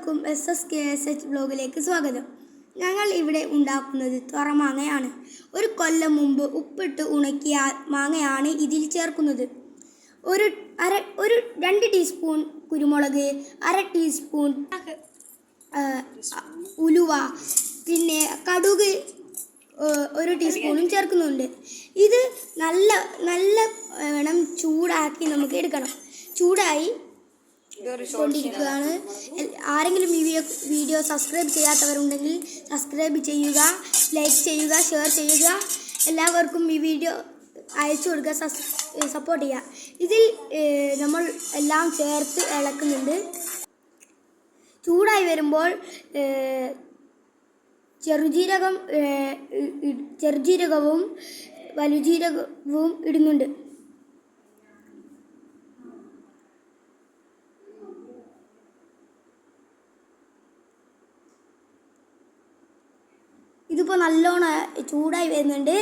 എല്ലാവർക്കും S S K S H ബ്ലോഗിലേക്ക് സ്വാഗതം. ഞങ്ങൾ ഇവിടെ ഉണ്ടാക്കുന്നത് തുറമാങ്ങയാണ് ഒരു കൊല്ലം മുമ്പ് ഉപ്പിട്ട് ഉണക്കിയ മാങ്ങയാണ് ഇതിൽ ചേർക്കുന്നത്. ഒരു അര ഒരു രണ്ട് ടീസ്പൂൺ കുരുമുളക് അര ടീസ്പൂൺ ഉലുവ പിന്നെ കടുക് ഒരു ടീസ്പൂണും ചേർക്കുന്നുണ്ട്. ഇത് നല്ല നല്ല വേണം ചൂടാക്കി നമുക്ക് എടുക്കണം. ചൂടായി കൊണ്ടിരിക്കുകയാണ്. ആരെങ്കിലും ഈ വീഡിയോ വീഡിയോ സബ്സ്ക്രൈബ് ചെയ്യാത്തവരുണ്ടെങ്കിൽ സബ്സ്ക്രൈബ് ചെയ്യുക ലൈക്ക് ചെയ്യുക ഷെയർ ചെയ്യുക. എല്ലാവർക്കും ഈ വീഡിയോ അയച്ചു കൊടുക്കുക സപ്പോർട്ട് ചെയ്യുക. ഇതിൽ നമ്മൾ എല്ലാം ചേർത്ത് ഇളക്കുന്നുണ്ട്. ചൂടായി വരുമ്പോൾ ചെറുജീരകം ചെറുജീരകവും വലുജീരകവും ഇടുന്നുണ്ട്. ഇതിപ്പോൾ നല്ലോണം ചൂടായി വരുന്നുണ്ട്.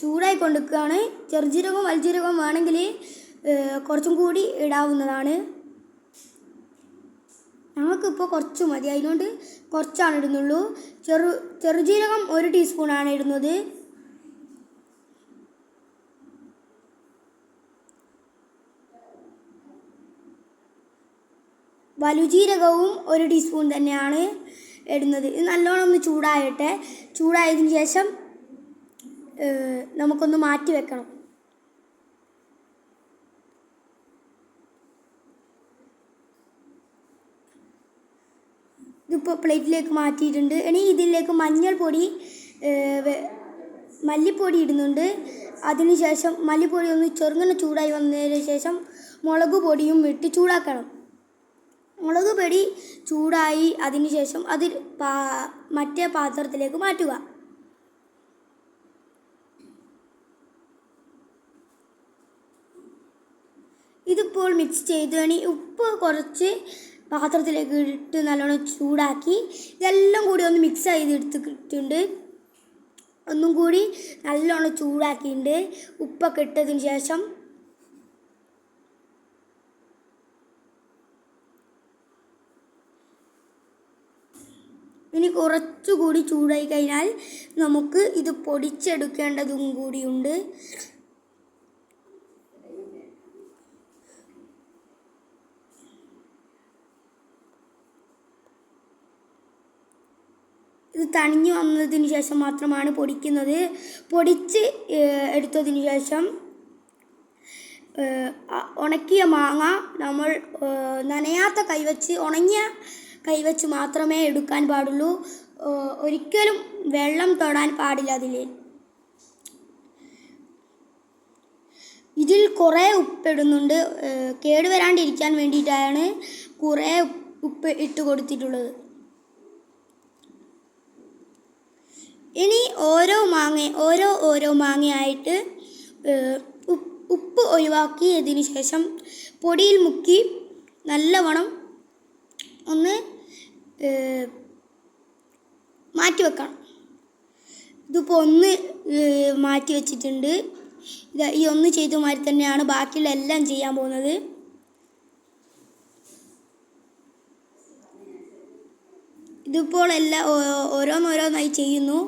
ചൂടായി കൊണ്ടിരിക്കുകയാണ്. ചെറുജീരകവും വൽജീരകവും വേണമെങ്കിൽ കുറച്ചും കൂടി ഇടാവുന്നതാണ്. ഞങ്ങൾക്കിപ്പോൾ കുറച്ച് മതി. അതിനോണ്ട് കുറച്ചാണ് ഇടുന്നുള്ളൂ. ചെറു ചെറുജീരകം ഒരു ടീസ്പൂണാണ് ഇടുന്നത്. വലുജീരകവും ഒരു ടീസ്പൂൺ തന്നെയാണ്. ഇടുന്നത്. ഇത് നല്ലോണം ഒന്ന് ചൂടായട്ടെ. ചൂടായതിന് ശേഷം നമുക്കൊന്ന് മാറ്റി വെക്കണം. ഇതിപ്പോൾ പ്ലേറ്റിലേക്ക് മാറ്റിയിട്ടുണ്ട്. ഇനി ഇതിലേക്ക് മഞ്ഞൾപ്പൊടി മല്ലിപ്പൊടി ഇടുന്നുണ്ട്. അതിനുശേഷം മല്ലിപ്പൊടി ഒന്ന് ചെറുങ്ങനെ ചൂടായി വന്നതിന് ശേഷം മുളക് പൊടിയും ഇട്ട് ചൂടാക്കണം. മുളക് പൊടി ചൂടായി അതിനുശേഷം അത് പാ മറ്റേ പാത്രത്തിലേക്ക് മാറ്റുക. ഇതിപ്പോൾ മിക്സ് ചെയ്ത് വേണി ഉപ്പ് കുറച്ച് പാത്രത്തിലേക്ക് ഇട്ട് നല്ലോണം ചൂടാക്കി ഇതെല്ലാം കൂടി ഒന്ന് മിക്സ് ചെയ്ത് എടുത്തിട്ടുണ്ട്. ഒന്നും കൂടി നല്ലോണം ചൂടാക്കിയിട്ടുണ്ട്. ഉപ്പൊക്കെ ഇട്ടതിന് ശേഷം ഇനി കുറച്ചുകൂടി ചൂടായി കഴിഞ്ഞാൽ നമുക്ക് ഇത് പൊടിച്ചെടുക്കേണ്ടതും കൂടിയുണ്ട്. ഇത് തണിഞ്ഞു വന്നതിന് ശേഷം മാത്രമാണ് പൊടിക്കുന്നത്. പൊടിച്ച് എടുത്തതിന് ശേഷം ഉണക്കിയ മാങ്ങ നമ്മൾ നനയാത്ത കൈവച്ച് ഉണങ്ങിയ കൈവച്ച് മാത്രമേ എടുക്കാൻ പാടുള്ളൂ. ഒരിക്കലും വെള്ളം തൊടാൻ പാടില്ല അതിൽ ഇതിൽ കുറേ ഉപ്പിടുന്നുണ്ട്. കേടുവരാണ്ടിരിക്കാൻ വേണ്ടിയിട്ടാണ് കുറേ ഉപ്പ് ഇട്ട് കൊടുത്തിട്ടുള്ളത്. ഇനി ഓരോ മാങ്ങ ഓരോ ഓരോ മാങ്ങയായിട്ട് ഉപ്പ് ഒഴിവാക്കിയതിന് ശേഷം പൊടിയിൽ മുക്കി നല്ലവണ്ണം ഒന്ന് മാറ്റി വെക്കണം. ഇതിപ്പോൾ ഒന്ന് മാറ്റി വെച്ചിട്ടുണ്ട്. ഇത് ഈ ഒന്ന് ചെയ്ത മാതിരി തന്നെയാണ് ബാക്കിയുള്ള എല്ലാം ചെയ്യാൻ പോകുന്നത്. ഇതിപ്പോൾ എല്ലാം ഓരോന്നോരോന്നായി ചെയ്യുന്നു.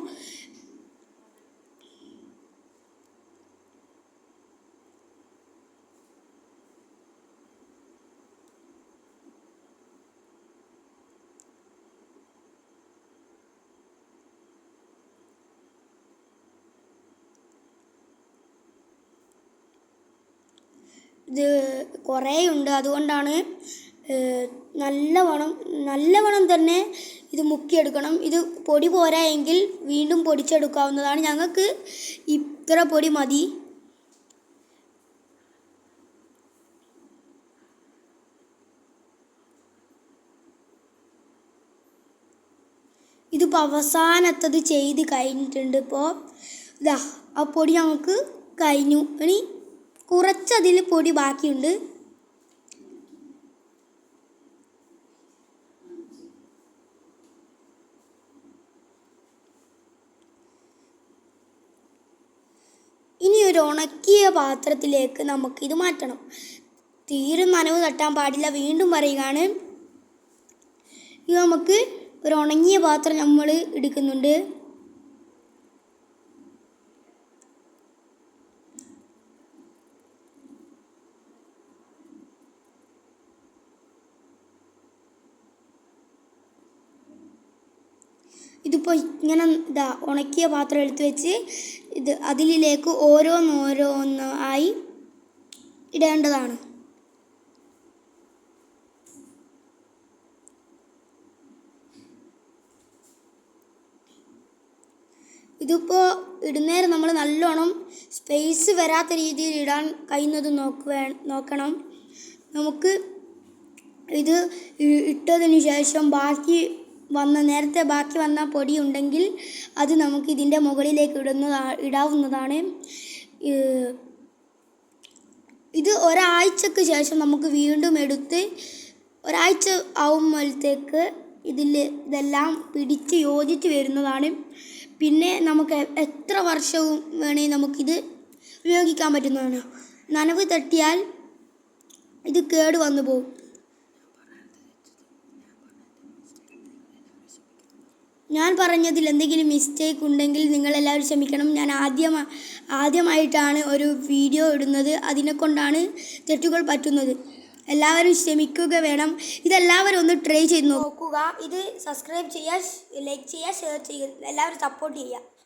ഇത് കുറേ ഉണ്ട് അതുകൊണ്ടാണ് നല്ലവണ്ണം നല്ലവണ്ണം തന്നെ ഇത് മുക്കിയെടുക്കണം. ഇത് പൊടി പോരാ എങ്കിൽ വീണ്ടും പൊടിച്ചെടുക്കാവുന്നതാണ്. ഞങ്ങൾക്ക് ഇത്ര പൊടി മതി. ഇതിപ്പോൾ അവസാനത്തത് ചെയ്ത് കഴിഞ്ഞിട്ടുണ്ട് ഇപ്പോൾ ഇതാ ആ പൊടി ഞങ്ങൾക്ക് കഴിഞ്ഞു. ഇനി കുറച്ചതിൽ പൊടി ബാക്കിയുണ്ട്. ഇനി ഒരു ഉണക്കിയ പാത്രത്തിലേക്ക് നമുക്ക് ഇത് മാറ്റണം. തീരെ നനവ് തട്ടാൻ പാടില്ല. വീണ്ടും പറയുകയാണ്. ഇത് നമുക്ക് ഒരു ഉണങ്ങിയ പാത്രം നമ്മൾ എടുക്കുന്നുണ്ട്. ഇതിപ്പോൾ ഇങ്ങനെ ഇതാ ഉണക്കിയ പാത്രം എടുത്ത് വെച്ച് ഇത് അതിലേക്ക് ഓരോന്നോരോന്നായി ഇടേണ്ടതാണ്. ഇതിപ്പോൾ ഇടുന്നേരം നമ്മൾ നല്ലോണം സ്പേസ് വരാത്ത രീതിയിൽ ഇടാൻ കഴിയുന്നത് നോക്കുക നോക്കണം. നമുക്ക് ഇത് ഇട്ടതിന് ശേഷം ബാക്കി വന്ന നേരത്തെ ബാക്കി വന്ന പൊടി ഉണ്ടെങ്കിൽ അത് നമുക്ക് ഇതിന്റെ മുകളിലേക്ക് ഇടുന്നതാ ഇടാവുന്നതാണ്. ഇത് ഒരാഴ്ചക്ക് ശേഷം നമുക്ക് വീണ്ടും എടുത്ത് ഒരാഴ്ച ആവുമ്പോഴത്തേക്ക് ഇതിൽ ഇതെല്ലാം പിടിച്ച് യോജിച്ച് വരുന്നതാണ്. പിന്നെ നമുക്ക് എത്ര വർഷവും വേണമെങ്കിൽ നമുക്കിത് ഉപയോഗിക്കാൻ പറ്റുന്നതാണ്. നനവ് തട്ടിയാൽ ഇത് കേട് വന്നു പോകും. ഞാൻ പറഞ്ഞതിൽ എന്തെങ്കിലും മിസ്റ്റേക്ക് ഉണ്ടെങ്കിൽ നിങ്ങളെല്ലാവരും ക്ഷമിക്കണം. ഞാൻ ആദ്യം ആദ്യമായിട്ടാണ് ഒരു വീഡിയോ ഇടുന്നത്. അതിനെ കൊണ്ടാണ് തെറ്റുകൾ പറ്റുന്നത്. എല്ലാവരും ക്ഷമിക്കുക വേണം. ഇതെല്ലാവരും ഒന്ന് ട്രൈ ചെയ്ത് നോക്കുക. ഇത് സബ്സ്ക്രൈബ് ചെയ്യുക ലൈക്ക് ചെയ്യുക ഷെയർ ചെയ്യുക എല്ലാവരും സപ്പോർട്ട് ചെയ്യുക